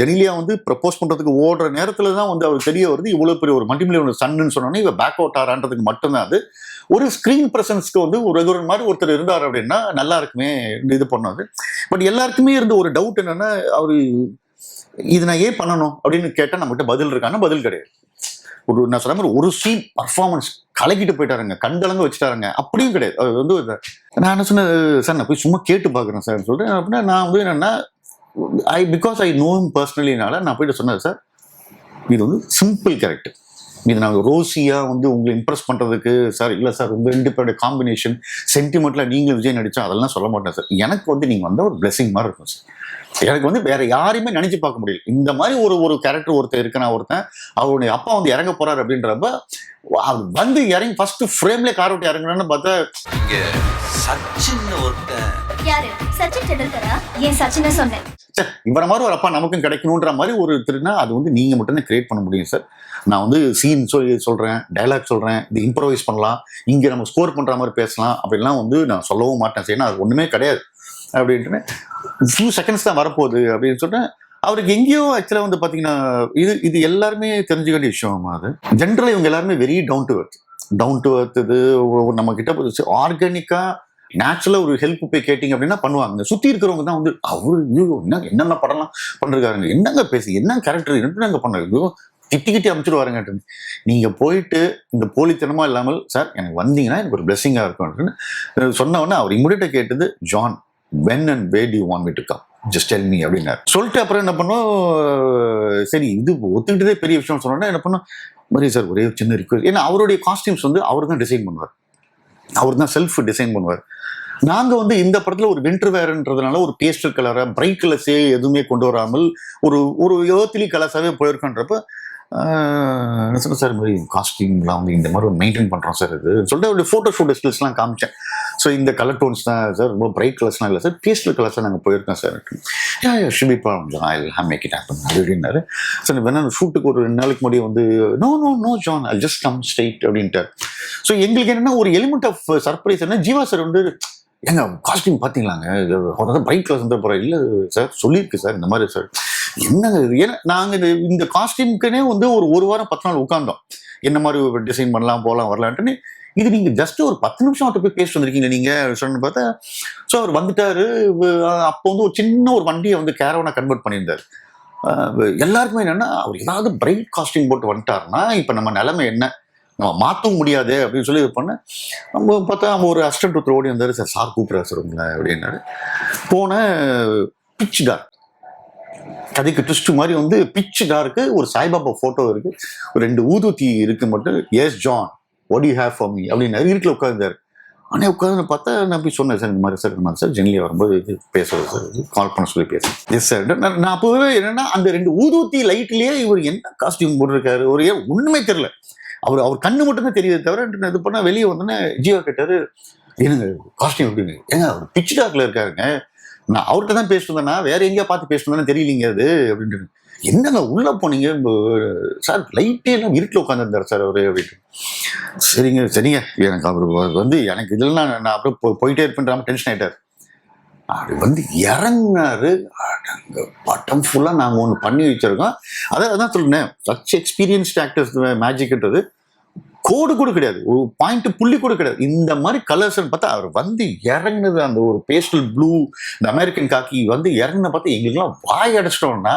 ஜெனிலியா வந்து ப்ரப்போஸ் பண்றதுக்கு ஓடுற நேரத்துல தான் வந்து அவர் தெரிய வருது இவ்வளவு பெரிய ஒரு மல்டிமிலியன் சன்னு சொன்னோன்னே இவ பேக் அவுட் ஆறான்றதுக்கு மட்டும்தான் அது. ஒரு ஸ்கிரீன் பிரசன்ஸ்க்கு வந்து ஒரு ரகுவரன் மாதிரி ஒருத்தர் இருந்தார் அப்படின்னா நல்லா இருக்குமே இது பண்ணாது. பட் எல்லாருக்குமே இருந்த ஒரு டவுட் என்னன்னா அவரு இது நான் ஏன் பண்ணணும் அப்படின்னு கேட்டால் நம்மகிட்ட பதில் இருக்கான்னா பதில் கிடையாது. ஒரு நான் சொன்ன மாதிரி ஒரு சீன் பர்ஃபார்மன்ஸ் கலக்கிட்டு போயிட்டாருங்க. கண்கலங்க வச்சுட்டாருங்க. அப்படியும் கிடையாது. அது வந்து ஒரு- நான் என்ன சொன்னேன் சார் நான் போய் சும்மா கேட்டு பார்க்குறேன் சார். சொல்லிட்டு அப்படின்னா நான் வந்து என்னென்னா ஐ பிகாஸ் ஐ நோ பர்சனலினால நான் போயிட்டு சொன்னேன் சார் இது வந்து சிம்பிள் கேரக்டர் இது நாங்கள் ரோசியாக வந்து உங்களை இம்ப்ரெஸ் பண்ணுறதுக்கு சார் இல்லை சார் உங்கள் ரெண்டு பேருடைய காம்பினேஷன் சென்டிமெண்ட்டில் நீங்களும் விஜய் நடிச்சா அதெல்லாம் சொல்ல மாட்டேன் சார் எனக்கு வந்து நீங்கள் வந்தால் ஒரு பிளெஸிங் மாதிரி இருக்கும் சார் எனக்கு வந்து வேற யாரையுமே நினைச்சு பார்க்க முடியல. இந்த மாதிரி ஒரு ஒரு கேரக்டர் ஒருத்தர் இருக்கனா ஒருத்தன் அவருடைய அப்பா வந்து இறங்க போறாரு அப்படின்றப்ப அவர் வந்து இறங்கி ஃபர்ஸ்ட் ஃப்ரேம்ல கார் விட்டு இறங்குறான்னு பார்த்தா இங்க சச்சின் ஒருத்தன். யாரு? சச்சின் டெண்டுல்கரா? ஏன் சச்சினை சொன்னேன். சார் இவர மாதிரி ஒரு அப்பா நமக்கும் கிடைக்கணுன்ற மாதிரி ஒரு திருனா அது வந்து நீங்கள் மட்டும்தான் கிரியேட் பண்ண முடியும் சார். நான் வந்து சீன் சொல்லி சொல்கிறேன் டைலாக் சொல்கிறேன் இது இம்ப்ரோவைஸ் பண்ணலாம் இங்கே நம்ம ஸ்கோர் பண்ணுற மாதிரி பேசலாம் அப்படிலாம் வந்து நான் சொல்லவும் மாட்டேன் சார். அது ஒன்றுமே கிடையாது அப்படின்ட்டு ஃபியூ செகண்ட்ஸ் தான் வரப்போகுது அப்படின்னு சொல்லிட்டு அவருக்கு எங்கேயோ ஆக்சுவலாக வந்து பார்த்தீங்கன்னா இது இது எல்லாருமே தெரிஞ்சுக்க வேண்டிய விஷயம் அது? ஜென்ரலாக இவங்க எல்லாருமே very down to earth down to earth இது ஒரு நம்ம கிட்ட ஆர்கானிக்காக நேச்சுரலாக ஒரு ஹெல்ப் போய் கேட்டிங்க அப்படின்னா பண்ணுவாங்க. சுற்றி இருக்கிறவங்க தான் வந்து அவரு ஐயோ என்ன என்னென்ன படம்லாம் பண்ணிருக்காருங்க என்னங்க பேசி என்ன கேரக்டர் என்னங்க பண்ணுறது திட்டிக்கிட்டி திட்டி அமைச்சிருவாருங்க நீங்க போயிட்டு இந்த போலித்தனமா இல்லாமல் சார் எனக்கு வந்தீங்கன்னா எனக்கு ஒரு பிளெஸிங்கா இருக்கும் சொன்னவொன்னே அவர் இங்கிட்ட கேட்டது John when and where do you want me to come just tell me அப்படின்னாரு. சொல்லிட்டு அப்புறம் என்ன பண்ணோம் சரி இது ஒத்துக்கிட்டதே பெரிய விஷயம் சொன்னோன்னா என்ன பண்ணோம் மாதிரி சார் ஒரே சின்ன ரிக்வஸ்ட் ஏன்னா அவருடைய காஸ்டியூம்ஸ் வந்து அவர் தான் டிசைன் பண்ணுவார். அவர் தான் செல்ஃப் டிசைன் பண்ணுவார். நாங்க வந்து இந்த படத்துல ஒரு வின்டர் வேர்ன்றதுனால ஒரு பேஸ்டர் கலரை பிரைட் கலர்ஸே எதுவுமே கொண்டு வராமல் ஒரு ஒரு ஏர்த்லி கலர்ஸாவே போயிருக்கன்றப்ப என்ன சொன்னேன் சார் மாதிரி காஸ்டியூம்லாம் வந்து இந்த மாதிரி மெயின்டைன் பண்ணுறோம் சார் இது. சொல்லிட்டு ஒரு ஃபோட்டோ ஷூட் ஸ்கில்ஸ்லாம் காமிச்சேன். ஸோ இந்த கலர் டோன்ஸ் தான் சார் ரொம்ப பிரைட் கலர்ஸ்லாம் இல்லை சார் பேஸ்டல் கலர்ஸ் நாங்கள் போயிருக்கோம் sir. Shibi problem I am make it happen அப்படின்னாரு. சார் வேணா ஷூட்டுக்கு ஒரு ரெண்டு நாளைக்கு முன்னாடி வந்து no no no John I just come straight அப்படின்ட்டு ஸோ எங்களுக்கு என்னென்னா ஒரு எலிமெண்ட் ஆஃப் சர்ப்ரைஸ் என்ன ஜீவா சார் வந்து ஏங்க காஸ்டியூம் பார்த்தீங்களாங்க பைக் கிளாஸ் வந்து போகிறேன் இல்லை சார் சொல்லியிருக்கு சார் இந்த மாதிரி சார் என்னங்க இது? ஏன்னா நாங்கள் இந்த இந்த காஸ்டியூம்க்குனே வந்து ஒரு ஒரு வாரம் பத்து நாள் உட்காந்தோம் என்ன மாதிரி டிசைன் பண்ணலாம் போகலாம் வரலான்ட்டுன்னு இது நீங்கள் ஜஸ்ட் ஒரு பத்து நிமிஷம் அவர்கிட்ட போய் பேசிட்டு வந்திருக்கீங்க நீங்கள் சொன்னு பார்த்தா ஸோ அவர் வந்துட்டாரு. அப்போ வந்து ஒரு சின்ன ஒரு வண்டியை வந்து கேரவனாக கன்வெர்ட் பண்ணியிருந்தார். எல்லாருக்குமே என்னென்னா அவர் ஏதாவது பிரைட் காஸ்டியூம் போட்டு வந்துட்டாருன்னா இப்போ நம்ம நிலைமை என்ன? நம்ம மாற்றவும் முடியாது அப்படின்னு சொல்லி இது பண்ண நம்ம பார்த்தா நம்ம ஒரு அசிஸ்டன்ட் ஒருத்தர் ஓடி வந்தார். சார் சார் கூப்பிட்றாரு சார் உங்களை அப்படின்னாரு. போன பிச் டார்க் கதைக்கு ட்விஸ்ட் மாதிரி வந்து பிச் டார்க்கு ஒரு சாய்பாபா ஃபோட்டோ இருக்கு. ஒரு ரெண்டு ஊதுத்தி இருக்கு மட்டும். Yes John what you have for me அப்படின்னு இருட்டில் உட்காந்துருந்தார் ஆனால் உட்காந்து பார்த்தா நான் போய் சொன்னேன் சார் இந்த மாதிரி சார் இந்த மாதிரி சார் ஜென்லியாக வரும்போது இது பேசுறது சார் இது கால் பண்ண சொல்லி பேசுறேன் எஸ் சார் நான் அப்போவே என்னன்னா அந்த ரெண்டு ஊதுவத்தி லைட்லேயே இவர் என்ன காஸ்டியூம் போட்டிருக்காரு? ஒரு ஏன் தெரில அவர் அவர் கண்ணு மட்டும்தான் தெரியுது தவிர நான் இது பண்ணால் வெளியே வந்தோன்னே ஜியோ கேட்டாரு என்னங்க காஸ்டியூம் எப்படிங்க? ஏங்க அவர் பிச் டாக்ல இருக்காருங்க. நான் அவர்கிட்ட தான் பேசிட்டு வேற எங்கேயா பார்த்து பேசுனேன்னு தெரியலீங்க அது அப்படின்ட்டு என்னங்க உள்ள போனீங்க? சார் லைட்டே எல்லாம் இருட்டில் உட்காந்துருந்தார் சார் அவரு அப்படின்ட்டு. சரிங்க சரிங்க. எனக்கு அவர் வந்து எனக்கு இதில் நான் நான் அப்படியே போயிட்டே இருப்பேன் டென்ஷன் ஆயிட்டார். அப்படி வந்து இறங்கினாரு நாங்கள் பட்டம் ஃபுல்லாக நாங்கள் ஒன்று பண்ணி வச்சிருக்கோம். அதான் அதான் சொல்லுனேன் சச் எக்ஸ்பீரியன்ஸ்ட் ஆக்டர்ஸ் மேஜிக்ன்றது கோடு கூட கிடையாது. ஒரு பாயிண்ட் புள்ளி கூட கிடையாது. இந்த மாதிரி கலர்ஸ்னு பார்த்தா அவர் வந்து இறங்குனது அந்த ஒரு பேஸ்டல் ப்ளூ இந்த அமெரிக்கன் காக்கி வந்து இறங்குன பார்த்தா எங்களுக்குலாம் வாய் அடைச்சிட்டோம்னா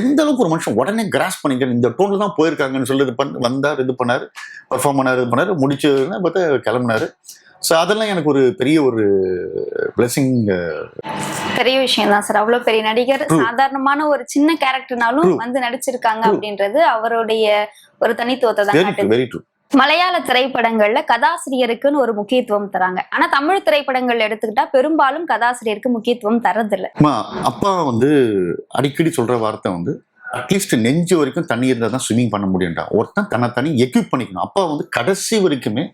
எந்த அளவுக்கு ஒரு மனுஷன் உடனே கிராஸ் பண்ணிக்க இந்த டோனில் தான் போயிருக்காங்கன்னு சொல்லி இது பண்ண வந்தார் இது பண்ணார் பர்ஃபார்ம் பண்ணார் இது பண்ணார் முடிச்சதுன்னு பார்த்தா கிளம்புனாரு. ஸோ அதெல்லாம் எனக்கு ஒரு பெரிய ஒரு பிளெஸிங் பெரிய விஷயம் தான் சார் அவ்வளவு பெரிய நடிகர். சாதாரணமான ஒரு சின்ன கேரக்டர்னாலும். வந்து நடிச்சிருக்காங்க. அப்படின்றது அவருடைய ஒரு தனித்துவத்தை தான் வெரி ட்ரூ மலையாள திரைப்படங்கள்ல கதாசிரியருக்குன்னு ஒரு முக்கியத்துவம் தராங்க ஆனா தமிழ் திரைப்படங்கள் எடுத்துக்கிட்டா பெரும்பாலும் கதாசிரியருக்கு முக்கியத்துவம் தரதில்ல அப்பா வந்து அடிக்கடி சொல்ற வார்த்தை வந்து அட்லீஸ்ட் நெஞ்சு வரைக்கும் தண்ணி இருந்தால் தான் ஸ்விம்மிங் பண்ண முடியும்டா. ஒருத்தன் தன்னை தனி எக்யூப் பண்ணிக்கணும். அப்பா வந்து கடைசி வரைக்குமே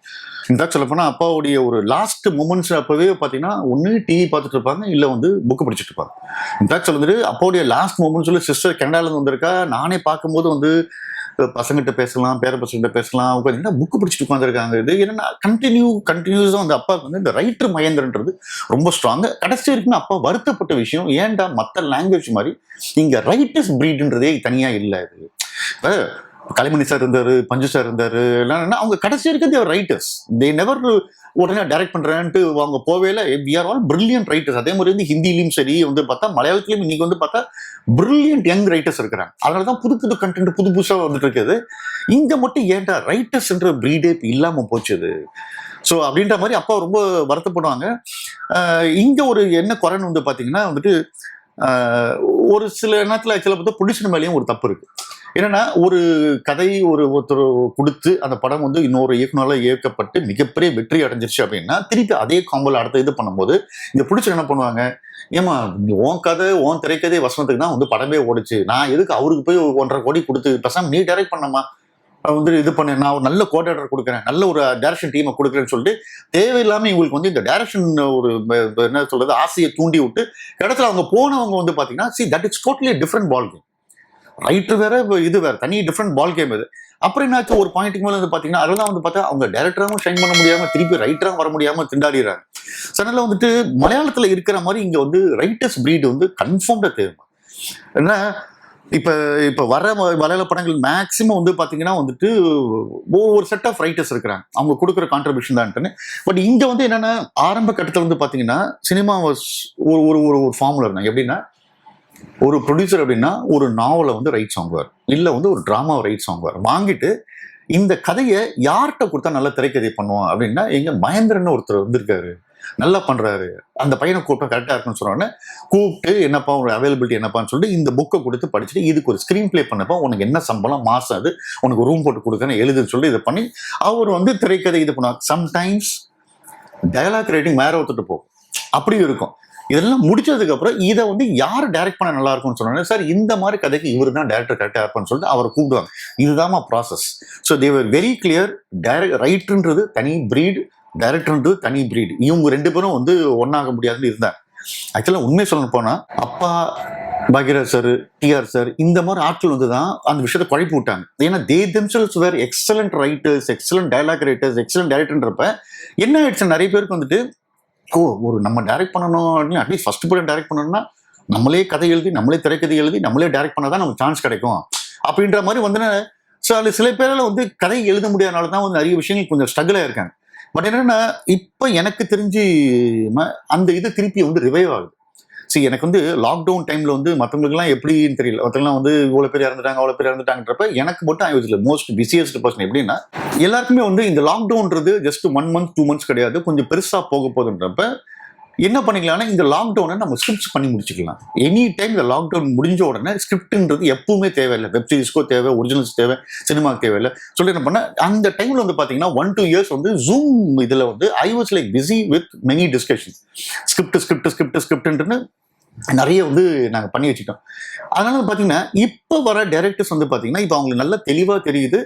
இந்த சொல்ல போனால் அப்பாவுடைய ஒரு லாஸ்ட் மூமெண்ட்ஸ் அப்போவே பார்த்தீங்கன்னா ஒன்று டிவி பார்த்துட்டு இருப்பாங்க இல்லை வந்து புக்கு படிச்சுட்டு இருப்பாங்க. இந்த சொல்லுறது அப்பாவுடைய லாஸ்ட் மூமெண்ட்ஸ் சிஸ்டர் கனடாலேருந்து வந்திருக்கா? நானே பார்க்கும்போது வந்து பசங்கிட்ட பேசலாம் பேர பசங்கிட்ட பேசலாம் உட்காந்து என்ன புக்கு பிடிச்சிட்டு உட்காந்துருக்காங்க இது? என்னன்னா கண்டினியூ கண்டினியூஸாக வந்து அப்பாவுக்கு வந்து இந்த ரைட்டர் மகேந்திரன்றது ரொம்ப ஸ்ட்ராங்கு கடைசி வரைக்கும் அப்பா வருத்தப்பட்ட விஷயம் ஏன்டா மற்ற லாங்குவேஜ் மாதிரி இங்க ரைட்டர்ஸ் பிரீடுன்றதே தனியா இல்லை இது. கலைமணி சார் இருந்தார் பஞ்சு சார் இருந்தார் என்னன்னா, அவங்க கடைசி வரைக்கும் they were writers they never உடனே டைரக்ட் பண்ணுறேன்ட்டு அவங்க போவேல we are all brilliant writers அதே மாதிரி வந்து ஹிந்திலையும் சரி வந்து பார்த்தா மலையாளத்துலையும் இன்னைக்கு வந்து பார்த்தா பிரில்லியன்ட் யங் ரைட்டர்ஸ் இருக்கிறாங்க. அதனால தான் புது புது கண்டென்ட் புது புதுசாக வந்துட்டு இருக்குது. இங்கே மட்டும் ஏன்டா ரைட்டர்ஸ்ன்ற பிரீடே இல்லாமல் போச்சுது? ஸோ அப்படின்ற மாதிரி அப்பா ரொம்ப வருத்தப்படுவாங்க. இங்கே ஒரு என்ன குறைன்னு வந்து பார்த்தீங்கன்னா வந்துட்டு ஒரு சில நேரத்தில் ஆக்சுவலாக பார்த்தா ப்ரொடியூசர் மேலேயும் ஒரு தப்பு இருக்கு. என்னன்னா ஒரு கதை ஒரு ஒருத்தர் கொடுத்து அந்த படம் வந்து இன்னொரு இயக்குனரால் இயக்கப்பட்டு மிகப்பெரிய வெற்றி அடைஞ்சிருச்சு அப்படின்னா திருப்பி அதே காம்போல அடுத்த இது பண்ணும்போது இந்த பிடிச்ச என்ன பண்ணுவாங்க? ஏமா உன் கதை உன் திரைக்கதை வசனத்துக்கு தான் வந்து படமே ஓடிச்சு. நான் எதுக்கு அவருக்கு போய் ஒன்றரை கோடி கொடுத்து பசங்க நீ டைரக்ட் பண்ணமா வந்து இது பண்ண நான் ஒரு நல்ல கோஆர்டினேட்டர் கொடுக்குறேன். நல்ல ஒரு டேரக்ஷன் டீமை கொடுக்குறேன்னு சொல்லிட்டு தேவையில்லாமல் இவங்களுக்கு வந்து இந்த டேரக்ஷன் ஒரு என்ன சொல்றது ஆசையை தூண்டி விட்டு இடத்துல அவங்க போனவங்க வந்து பார்த்தீங்கன்னா see that is totally different ball game right வேற இது வேற. தனி டிஃப்ரெண்ட் பால் கேம் இது. அப்புறம் என்னாச்சு? ஒரு பாயிண்ட்டுக்கு மேலே வந்து பாத்தீங்கன்னா அதெல்லாம் வந்து பார்த்தா அவங்க டேரக்டராகவும் ஷைன் பண்ண முடியாமல் திருப்பி ரைட்டராக வர முடியாமல் திண்டாடிடுறாங்க. So, வந்துட்டு மலையாளத்தில் இருக்கிற மாதிரி இங்கே வந்து ரைட்டர்ஸ் பிரீடு வந்து கன்ஃபார்ம்டாக தேவை ஏன்னா இப்போ இப்போ வர ம- மலையாள படங்கள் மேக்ஸிமம் வந்து பார்த்தீங்கன்னா வந்துட்டு ஒவ்வொரு செட் ஆஃப் ரைட்டர்ஸ் இருக்கிறாங்க. அவங்க கொடுக்குற கான்ட்ரிபியூஷன் தான்ட்டுன்னு பட் இங்கே வந்து என்னென்னா ஆரம்ப கட்டத்தில் வந்து பார்த்தீங்கன்னா சினிமா ஒரு ஒரு ஒரு ஒரு ஃபார்முலா இருந்தாங்க. எப்படின்னா ஒரு ப்ரொடியூசர் அப்படின்னா ஒரு நாவலை வந்து ரைட்ஸ் வாங்குவார் இல்லை வந்து ஒரு ட்ராமாவை ரைட்ஸ் வாங்குவார் வாங்கிட்டு இந்த கதையை யார்கிட்ட கொடுத்தா நல்ல திரைக்கதை பண்ணுவோம் அப்படின்னா எங்க மகேந்திரன் ஒருத்தர் வந்திருக்காரு. நல்லா பண்றாரு. அந்த பையனை கூப்பிட்டா கரெக்டாக இருக்குன்னு சொன்னோடனே கூப்பிட்டு என்னப்பா உங்க அவைலபிலிட்டி என்னப்பான்னு சொல்லிட்டு இந்த புக்கை கொடுத்து படிச்சுட்டு இதுக்கு ஒரு ஸ்க்ரீன் ப்ளே பண்ணப்பா உனக்கு என்ன சம்பளம் மாசம் அது உனக்கு ரூம் போட்டு கொடுக்கணும் எழுதுன்னு சொல்லி இதை பண்ணி அவர் வந்து திரைக்கதை இது பண்ணுவார். சம்டைம்ஸ் டயலாக் ரைட்டிங் வேற ஒருத்தட்டு போகும். அப்படியும் இருக்கும். இதெல்லாம் முடிச்சதுக்கப்புறம் இதை வந்து யார் டைரக்ட் பண்ண நல்லா இருக்கும்னு சொன்னாங்க? சார் இந்த மாதிரி கதைக்கு இவர் தான் டேரக்டர் கரெக்டாக இருப்பான்னு சொல்லிட்டு அவரை கூப்பிடுவாங்க. இதுதாம்மா process so they were very clear direct ரைட்டுன்றது தனி பிரீடு டைரக்டர்ன்றது தனி பிரீட் இவங்க ரெண்டு பேரும் வந்து ஒன்றாக முடியாதுன்னு இருந்தாங்க. ஆக்சுவலாக உண்மை சொல்ல போனால் அப்பா பகிரா சார் டிஆர் சார் இந்த மாதிரி ஆட்கள் வந்து தான் அந்த விஷயத்தை குழப்பி விட்டாங்க. ஏன்னா they themselves were excellent writers excellent dialogue writers excellent டைரக்டர்ன்றப்ப என்ன ஆயிடுச்சு நிறைய பேருக்கு வந்துட்டு ஓ ஒரு நம்ம டைரக்ட் பண்ணணும்னு அட்லீஸ்ட் ஃபர்ஸ்ட் படம் டைரக்ட் பண்ணணும்னா நம்மளே கதை எழுதி நம்மளே திரைக்கதை எழுதி நம்மளே டைரக்ட் பண்ணாதான் நமக்கு சான்ஸ் கிடைக்கும். அப்படின்ற மாதிரி வந்து ஸோ அதில் சில பேரால் வந்து கதை எழுத முடியாதனால தான் வந்து நிறைய விஷயங்கள் கொஞ்சம் ஸ்ட்ரகிளாக இருக்காங்க பட் என்னென்னா இப்போ எனக்கு தெரிஞ்சு ம- அந்த இது திருப்பி வந்து ரிவைவ் ஆகுது. சரி எனக்கு வந்து லாக்டவுன் டைம்ல வந்து மற்றவங்களுக்குலாம் எப்படின்னு தெரியல. மற்றவங்களாம் வந்து இவ்வளோ பேர் இறந்துட்டாங்க அவ்வளோ பேர் இறந்துட்டாங்கன்றப்ப எனக்கு மட்டும் I was most busiest person எப்படின்னா எல்லாருக்குமே வந்து இந்த லாக்டவுன்றது just one month two months கிடையாது. கொஞ்சம் பெருசா போக போகுதுன்றப்ப என்ன பண்ணிக்கலாம்னா இந்த லாக்டவுனை நம்ம ஸ்கிரிப்ட்ஸ் பண்ணி முடிச்சுக்கலாம். எனி டைம் இந்த லாக்டவுன் முடிஞ்ச உடனே ஸ்கிரிப்ட்ன்றது எப்பவுமே தேவையில்லை. வெப் சீரிஸ்க்கோ தேவை ஒரிஜினல்ஸ் தேவை சினிமாக்கு தேவையில்லை. சொல்லி என்ன பண்ண அந்த டைம்ல வந்து பார்த்தீங்கன்னா ஒன் டூ இயர்ஸ் வந்து ஜூம் இதில் வந்து I was like busy with many discussion script script script ஸ்கிரிப்ட்னு நிறைய வந்து நாங்கள் பண்ணி வச்சுட்டோம் அதனால வந்து இப்போ வர டேரக்டர்ஸ் வந்து பார்த்தீங்கன்னா இப்போ அவங்களுக்கு நல்லா தெளிவாக தெரியுது.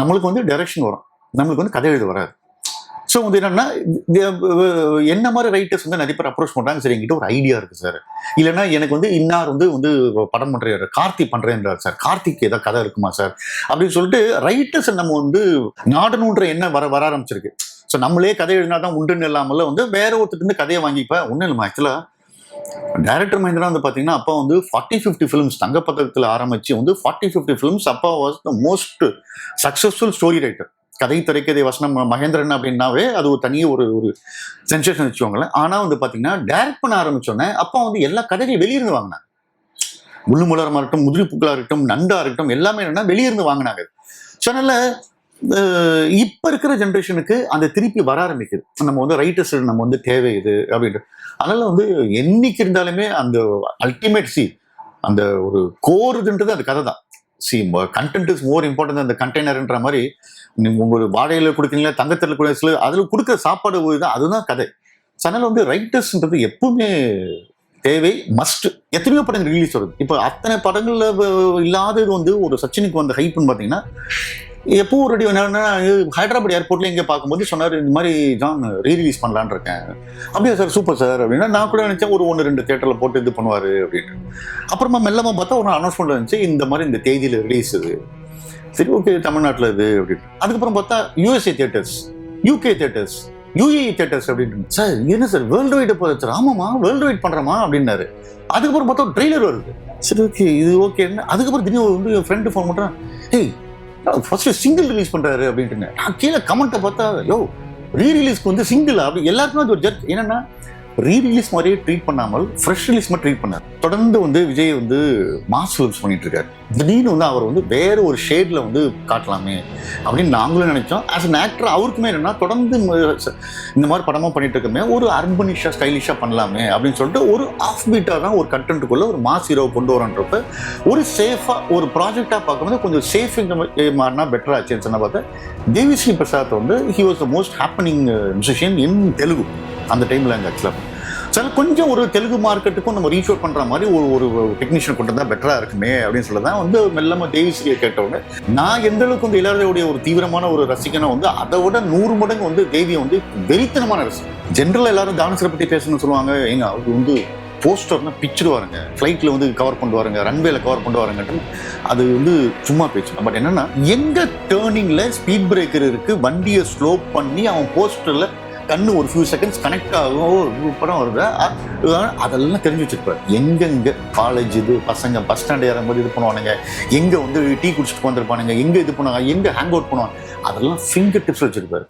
நம்மளுக்கு வந்து டைரக்ஷன் வரும். நம்மளுக்கு வந்து கதை எழுத வராது. ஸோ வந்து என்னன்னா என்ன மாதிரி ரைட்டர்ஸ் வந்து நிறைய பேர் அப்ரோச் பண்ணுறாங்க சரி எங்கிட்ட ஒரு ஐடியா இருக்கு சார் இல்லைன்னா எனக்கு வந்து இன்னார் வந்து வந்து படம் பண்ணுறாரு கார்த்தி பண்ணுறேன்றார் சார் கார்த்திக் ஏதாவது கதை இருக்குமா சார் அப்படின்னு சொல்லிட்டு ரைட்டர்ஸ் நம்ம வந்து நாடணுன்ற என்ன வர வர ஆரம்பிச்சிருக்கு. ஸோ நம்மளே கதை எழுதினா தான் உண்டுன்னு இல்லாமல் வந்து வேற ஒருத்தருக்கு இருந்து கதையை வாங்கிப்பேன் ஒன்றும் இல்லைம்மா. ஆக்சுவலாக டைரக்டர் மஹிந்திரா வந்து பார்த்தீங்கன்னா அப்பா வந்து ஃபார்ட்டி ஃபிஃப்டி ஃபிலிம்ஸ் தங்கப்பதக்கத்தில் ஆரம்பித்து வந்து ஃபார்ட்டி ஃபிஃப்டி ஃபிலிம்ஸ் அப்பா was the most successful story writer கதை திரைக்கதை வசனம் மகேந்திரன் அப்படின்னாவே அது ஒரு தனியே ஒரு ஒரு சென்சேஷன் வச்சுக்கோங்களேன். ஆனால் வந்து பார்த்தீங்கன்னா டைரக்ட் பண்ண ஆரம்பிச்சோன்னே அப்பா வந்து எல்லா கதைகளையும் வெளியிருந்து வாங்கினாங்க. முள்ளுமுலரமாக இருக்கட்டும் முதிரி பூக்களாக இருக்கட்டும் நண்டா இருக்கட்டும் எல்லாமே என்னன்னா வெளியிருந்து வாங்கினாங்க. ஸோ இப்போ இருக்கிற ஜென்ரேஷனுக்கு அந்த திருப்பி வர ஆரம்பிக்குது. நம்ம வந்து ரைட்டர்ஸ் நம்ம வந்து தேவை இது அப்படின்ட்டு. அதனால் வந்து என்னைக்கு இருந்தாலுமே அந்த அல்டிமேட் சி அந்த ஒரு கோர் இதுன்றது அந்த கதை தான் see content is more important அந்த கண்டெய்னர்ன்ற மாதிரி நீங்கள் உங்களுக்கு வாடகையில் கொடுக்குறீங்களா தங்கத்தில் சில அதில் கொடுக்குற சாப்பாடு தான் அதுதான் கதை. So, வந்து ரைட்டர்ஸ்ன்றது எப்பவுமே தேவை மஸ்ட் எத்தனையோ படங்கள் ரிலீஸ் வருது. இப்போ அத்தனை படங்களில் இல்லாதது வந்து ஒரு சச்சினுக்கு வந்த ஹைப்னு பார்த்தீங்கன்னா எப்போ ஒரு அடி என்னன்னா ஹைதராபாத் ஏர்போர்ட்ல இங்கே பார்க்கும்போது சொன்னார் இந்த மாதிரி ஜான் ரீரிலீஸ் பண்ணலான் பண்ணலான்னு இருக்கேன். அப்படியா சார் சூப்பர் சார் அப்படின்னா நான் கூட நினச்சேன் ஒரு ஒன்று ரெண்டு தேட்டரில் போட்டு இது பண்ணுவார் அப்படின்ட்டு. அப்புறமா மெல்லமாக பார்த்தா ஒரு அனௌன்ஸ்மெண்ட் இருந்துச்சு இந்த மாதிரி இந்த தேதியில் ரிலீஸ் இது. சரி ஓகே தமிழ்நாட்டில் இது அப்படின்னு அதுக்கப்புறம் பார்த்தா USA theatres UK theatres UAE theatres அப்படின்னு சார் என்ன சார் வேர்ல்டு வைடு போகுது சார் ஆமாம்மா வேர்ல்டு வைட் பண்ணுறமா அப்படின்னாரு. அதுக்கப்புறம் பார்த்தா ஒரு ட்ரெய்லர் வருது. சரி ஓகே இது ஓகே அதுக்கப்புறம் திடீர்னு வந்து என் ஃப்ரெண்டு ஃபோன் பண்ணுறான் ஏய் ஃபர்ஸ்ட் சிங்கிள் ரிலீஸ் பண்றாரு அப்படின்ட்டு நான் கீழே கமெண்ட்டை பார்த்தா யோ ரீ ரிலீஸ்க்கு வந்து சிங்கிள் அப்படி எல்லாருக்குமே அது ஒரு ஜர்க் என்னன்னா ரீரிலீஸ் மாதிரியே ட்ரீட் பண்ணாமல் ஃப்ரெஷ் ரிலீஸ் மாதிரி ட்ரீட் பண்ணார். தொடர்ந்து வந்து விஜய் வந்து மாஸ் ஃபிலிம்ஸ் பண்ணிட்டு இருக்காரு. திடீர்னு வந்து அவர் வந்து வேற ஒரு ஷேட்ல வந்து காட்டலாமே அப்படின்னு நாங்களும் நினைச்சோம். ஆஸ் அன் ஆக்டர் அவருக்குமே என்னன்னா தொடர்ந்து இந்த மாதிரி படமா பண்ணிட்டு இருக்கமே ஒரு அர்பனிஷா ஸ்டைலிஷா பண்ணலாமே அப்படின்னு சொல்லிட்டு ஒரு ஆஃப் பீட்டா தான் ஒரு கண்டென்ட்டுக்குள்ள ஒரு மாஸ் ஹீரோவை கொண்டு வரன்றப்ப ஒரு சேஃபா ஒரு ப்ராஜெக்டா பார்க்கும்போது கொஞ்சம் சேஃப் இந்த மாதிரினா பெட்டர் ஆச்சுன்னு சொன்ன பார்த்தா தேவிஸ்ரீ பிரசாத் வந்து he was the most happening musician in Telugu. அந்த டைமில் அங்கே ஆக்சுவலாக சில கொஞ்சம் ஒரு தெலுங்கு மார்க்கெட்டுக்கும் நம்ம ரீச் அவுட் பண்ணுற மாதிரி ஒரு ஒரு டெக்னீஷியன் கொண்டு வந்தால் பெட்டராக இருக்குமே அப்படின்னு சொல்லி தான் வந்து மெல்லமாக தேவிஸ்ரீயை கேட்டவங்க நான் எந்த அளவுக்கு வந்து இளையராஜாவுடைய ஒரு தீவிரமான ஒரு ரசிகனை வந்து அதை விட நூறு மடங்கு வந்து தேவியை வந்து வெறித்தனமான ரசிகன். ஜென்ரல் எல்லாரும் தானசரை பற்றி பேசணும்னு சொல்லுவாங்க. ஏங்க அவருக்கு வந்து போஸ்டர்னா பிச்சிடுவாருங்க. ஃப்ளைட்டில் வந்து கவர் பண்ணுவாருங்க. ரன்வேல கவர் பண்ணுவாருங்கன்ட்டு அது வந்து சும்மா பேச்சு. பட் என்னன்னா எங்க டேர்னிங்ல ஸ்பீட் பிரேக்கர் இருக்கு வண்டியை ஸ்லோ பண்ணி அவன் போஸ்டர்ல கண்ணு ஒரு ஃபியூ செகண்ட்ஸ் கனெக்ட் ஆகும் ஒரு படம் வருது? அதெல்லாம் தெரிஞ்சு வச்சிருப்பாரு. எங்கெங்க காலேஜ் இது பசங்க பஸ் ஸ்டாண்ட் ஏறும்போது இது பண்ணுவானுங்க எங்க வந்து டீ குடிச்சிட்டு வந்திருப்பானுங்க எங்க இது பண்ணுவாங்க எங்க ஹேங் அவுட் பண்ணுவாங்க அதெல்லாம் ஃபிங்கர் டிப்ஸ் வச்சிருப்பாரு.